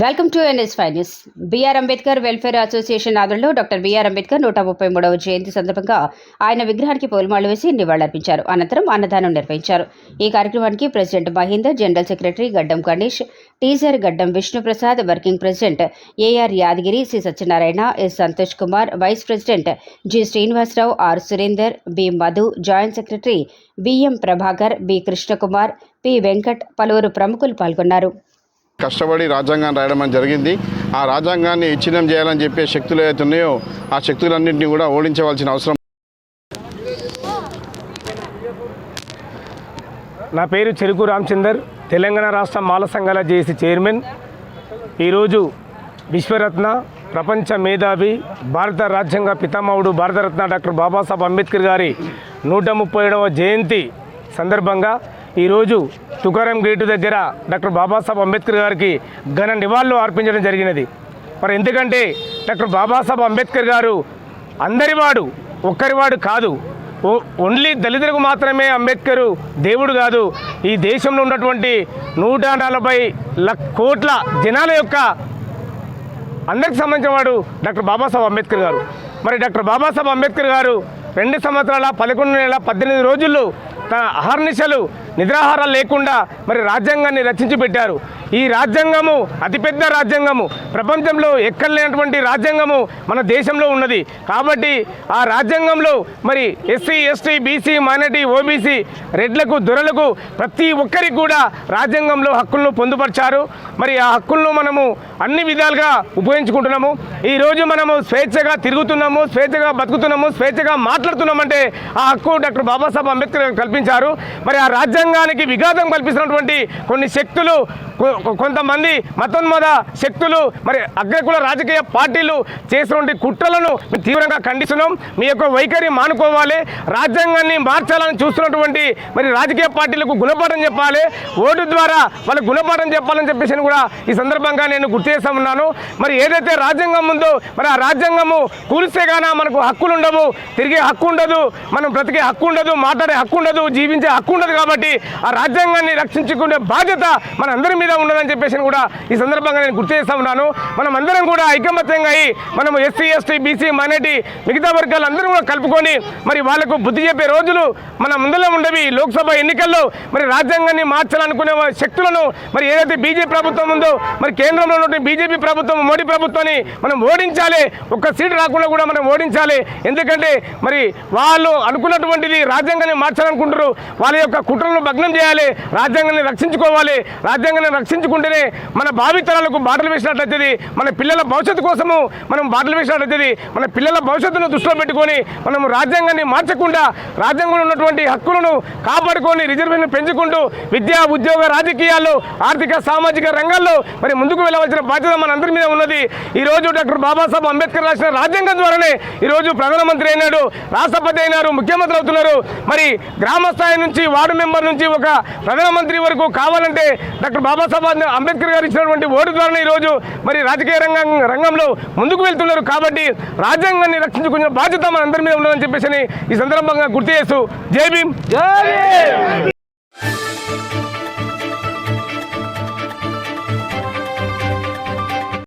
Welcome to NS five BR Ambedkar welfare association ఆధ్వర్యంలో doctor BR Ambedkar నూట ముప్పై మూడవ జయంతి సందర్భంగా ఆయన విగ్రహానికి పూలమాలు వేసి నివాళులర్పించారు. అనంతరం అన్నదానం నిర్వహించారు. ఈ కార్యక్రమానికి president Mahender general secretary Gaddam Ganesh treasurer Gaddam Vishnuprasad working president AR Yadagiri C Satyanarayana S Santosh Kumar vice president G Srinivasarao R Surender B Madhu joint secretary BM Prabhakar B Krishnakumar P Venkat పలువురు ప్రముఖులు పాల్గొన్నారు. కష్టపడి రాజ్యాంగాన్ని రాయడం జరిగింది. ఆ రాజ్యాంగాన్ని విచ్ఛిన్నం చేయాలని చెప్పే శక్తులు ఏవైతే ఉన్నాయో ఆ శక్తులన్నింటినీ కూడా ఓడించవలసిన అవసరం నా పేరు చెరుకు రామచందర్ తెలంగాణ రాష్ట్ర మాల సంఘాల జేసీ చైర్మన్. ఈరోజు విశ్వరత్న ప్రపంచ మేధావి భారత రాజ్యాంగ పితామహుడు భారతరత్న డాక్టర్ బాబాసాహెబ్ అంబేద్కర్ గారి నూట ముప్పై ఏడవ జయంతి సందర్భంగా ఈరోజు తుకారం గేటు దగ్గర డాక్టర్ బాబాసాహెబ్ అంబేద్కర్ గారికి ఘన నివాళులు అర్పించడం జరిగినది. మరి ఎందుకంటే డాక్టర్ బాబాసాహెబ్ అంబేద్కర్ గారు అందరివాడు ఒక్కరివాడు కాదు. ఓ- ఓన్లీ దళితులకు మాత్రమే అంబేద్కర్ దేవుడు కాదు. ఈ దేశంలో ఉన్నటువంటి నూట నలభై కోట్ల జనాల యొక్క అందరికి సంబంధించిన వాడు డాక్టర్ బాబాసాహెబ్ అంబేద్కర్ గారు. మరి డాక్టర్ బాబాసాహెబ్ అంబేద్కర్ గారు రెండు సంవత్సరాల పదకొండు నెలల పద్దెనిమిది రోజుల్లో తన అహర్నిశలు నిద్రాహారాలు లేకుండా మరి రాజ్యాంగాన్ని రచించి పెట్టారు ఈ రాజ్యాంగము అతిపెద్ద రాజ్యాంగము. ప్రపంచంలో ఎక్కడ లేనటువంటి రాజ్యాంగము మన దేశంలో ఉన్నది. కాబట్టి ఆ రాజ్యాంగంలో మరి SC ST BC minority OBC రెడ్లకు దొరలకు ప్రతి ఒక్కరికి కూడా రాజ్యాంగంలో హక్కులను పొందుపరిచారు. మరి ఆ హక్కులను మనము అన్ని విధాలుగా ఉపయోగించుకుంటున్నాము. ఈరోజు మనము స్వేచ్ఛగా తిరుగుతున్నాము స్వేచ్ఛగా బతుకుతున్నాము స్వేచ్ఛగా మాట్లాడుతున్నామంటే ఆ హక్కు డాక్టర్ బాబాసాహెబ్ అంబేద్కర్ కల్పించారు. మరి ఆ రాజ్యాంగానికి విఘాతం కల్పిస్తున్నటువంటి కొన్ని శక్తులు కొంతమంది మతోన్మద శక్తులు మరి అగ్రకుల రాజకీయ పార్టీలు చేసినటువంటి కుట్రలను మేము తీవ్రంగా ఖండిస్తున్నాం. మీ యొక్క వైఖరి మానుకోవాలి. రాజ్యాంగాన్ని మార్చాలని చూస్తున్నటువంటి మరి రాజకీయ పార్టీలకు గుణపాఠం చెప్పాలి. ఓటు ద్వారా వాళ్ళకు గుణపాఠం చెప్పాలని చెప్పేసి కూడా ఈ సందర్భంగా నేను గుర్తు చేస్తామన్నాను మరి ఏదైతే రాజ్యాంగం ఉందో మరి ఆ రాజ్యాంగము కూలిస్తే గానా మనకు హక్కులు ఉండవు. తిరిగే హక్కు ఉండదు. మనం బ్రతికే హక్కు ఉండదు. మాట్లాడే హక్కు ఉండదు. జీవించే హక్కు ఉండదు కాబట్టి ఆ రాజ్యాంగాన్ని రక్షించుకునే బాధ్యత మన అందరి మీద ఉండదని చెప్పేసి కూడా ఈ సందర్భంగా నేను గుర్తు చేస్తా ఉన్నాను. మనం అందరం కూడా ఐకమత్యంగా అయ్యి మనం ఎస్సీ ఎస్టీ బీసీ మైనార్టీ మిగతా వర్గాలు అందరూ కూడా కలుపుకొని మరి వాళ్ళకు బుద్ధి చెప్పే రోజులు మన ముందులో ఉండవి. లోక్సభ ఎన్నికల్లో మరి రాజ్యాంగాన్ని మార్చాలనుకునే శక్తులను మరి ఏదైతే బీజేపీ ప్రభుత్వం ఉందో మరి కేంద్రంలో ఉన్నటువంటి బీజేపీ ప్రభుత్వం మోడీ ప్రభుత్వాన్ని మనం ఓడించాలి. ఒక్క సీటు రాకుండా కూడా మనం ఓడించాలి. ఎందుకంటే మరి వాళ్ళు అనుకున్నటువంటిది రాజ్యాంగాన్ని మార్చాలనుకుంటారు వాళ్ళ యొక్క కుట్రలను భగ్నం చేయాలి. రాజ్యాంగాన్ని రక్షించుకోవాలి. రాజ్యాంగాన్ని ఆలోచించుకుంటేనే మన భావితరాలకు బాటలు వేసినట్లయితే మన పిల్లల భవిష్యత్తు కోసము మనం బాటలు వేసినట్లయితే మన పిల్లల భవిష్యత్తును దృష్టిలో పెట్టుకొని మనం రాజ్యాంగాన్ని మార్చకుండా రాజ్యాంగంలో ఉన్నటువంటి హక్కులను కాపాడుకొని రిజర్వేషన్ పెంచుకుంటూ విద్యా ఉద్యోగ రాజకీయాలు ఆర్థిక సామాజిక రంగాల్లో మరి ముందుకు వెళ్ళవలసిన బాధ్యత మన అందరి మీద ఉన్నది. ఈ రోజు డాక్టర్ బాబాసాహెబ్ అంబేద్కర్ రాసిన రాజ్యాంగం ద్వారానే ఈ రోజు ప్రధానమంత్రి అయినాడు రాష్ట్రపతి అయినారు ముఖ్యమంత్రి అవుతున్నారు. మరి గ్రామ స్థాయి నుంచి వార్డు మెంబర్ నుంచి ఒక ప్రధానమంత్రి వరకు కావాలంటే డాక్టర్ బాబాసాహెబ్ అంబేద్కర్ గారు ఇచ్చినటువంటి ఓటు ద్వారా ఈరోజు మరి రాజకీయ రంగం రంగంలో ముందుకు వెళ్తున్నారు కాబట్టి రాజ్యాంగాన్ని రక్షించుకునే బాధ్యత మన అందరి మీద ఉన్నదని చెప్పేసి ఈ సందర్భంగా గుర్తు చేస్తూ జై భీమ్. జై